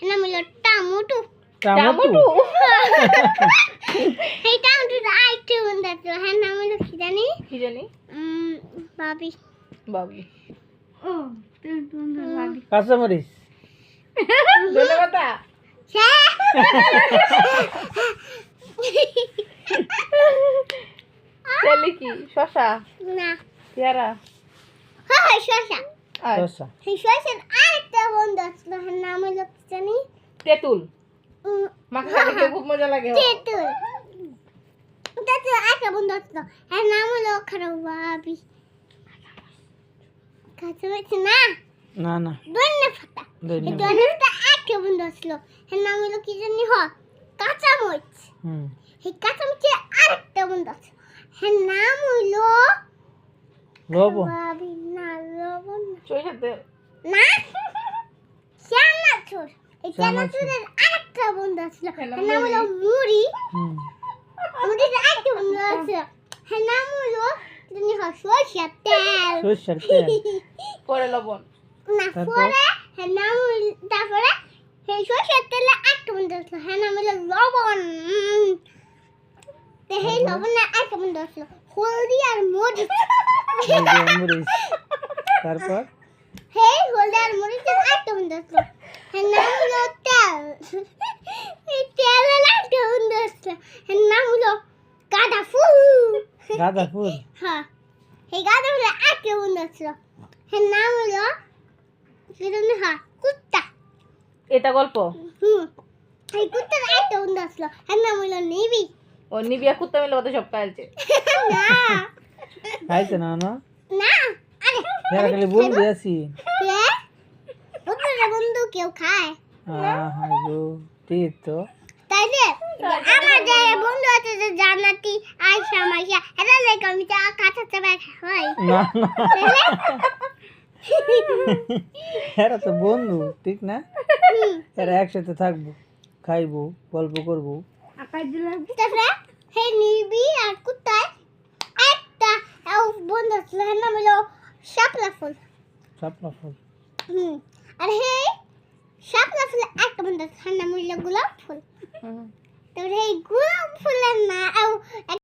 নাম হলো টামুটু টামটু এই টামুটু হ্যাঁ নাম হলো কি জানি তাহলে কি শশা না পেয়ারা হ্যাঁ শশা আর শসা সেই শশার আরেকটা বন্ধু হ্যাঁ জানি তেঁতুল। মাখা খুব মজা লাগে। তেঁতুল। তেঁতুল আরেকটা বন্ধু ছিল হ্যাঁ নাম হলো খারাপ কাছে না না না। ফাটা। এই ফাটা একটা বন্ধু ছিল হ্যাঁ নাম হলো কি জানি হ কাঁচামরিচ। হুম। এই কাঁচামরিচের আরেকটা বন্ধু আছে। হ্যাঁ নাম লবণ। বাবি না লবণ না। না চানাচুরের আরেকটা বন্ধু ছিল হ্যাঁ, নাম হলো মুড়ি। আরেকটা বন্ধু আছে। হ্যাঁ নাম হলো তুমি হয় সরষের তেল। সরষের তেল। পরে লবণ। না তারপর? পরে হ্যাঁ নাম হইলো- তারপরে সেই সরষের তেলে আরেকটা বন্ধু ছিল হ্যাঁ নাম হলো লবণ। সেই লবণের আরেকটা বন্ধু ছিল হলদি আর মরিচ। তারপর? হেই হলদি আর মরিচের আরেকটা বন্ধু ছিল হ্যাঁ নাম হলো তেল এই তেলের আরেকটা বন্ধু ছিল হ্যাঁ নাম হলো গাঁদা ফুল গাঁদা ফুল হ্যাঁ এই গাঁদা ফুলের আরেকটা বন্ধু ছিল হ্যাঁ নাম হলো কি হ্যাঁ কুত্তা এটা গল্প? হুম এই কুত্তার আরেকটা বন্ধু ছিল হ্যাঁ নাম হলো নিবি ও নিবিয়া কুত্তা মিলে ওদের সব খাইছে না খাইছে না না? না আরে খালি আছি বন্ধু কেউ খায়? তাইলে বন্ধু আছে যে জান্নাতি এটা আমি না এরা তো বন্ধু ঠিক না? এরা একসাথে থাকব খাইবো গল্প করব। তারপরে হে নিবি আর একটা বন্ধু ছিল নাম হলো শাপলা ফুল। স্বপ্ন ফুল। হুম। আর হে শাপলা ফুল একটা বন্ধু ঠান্ডা মূল্য গোলাপ ফুল তারপরে এই গোলাপ ফুলের না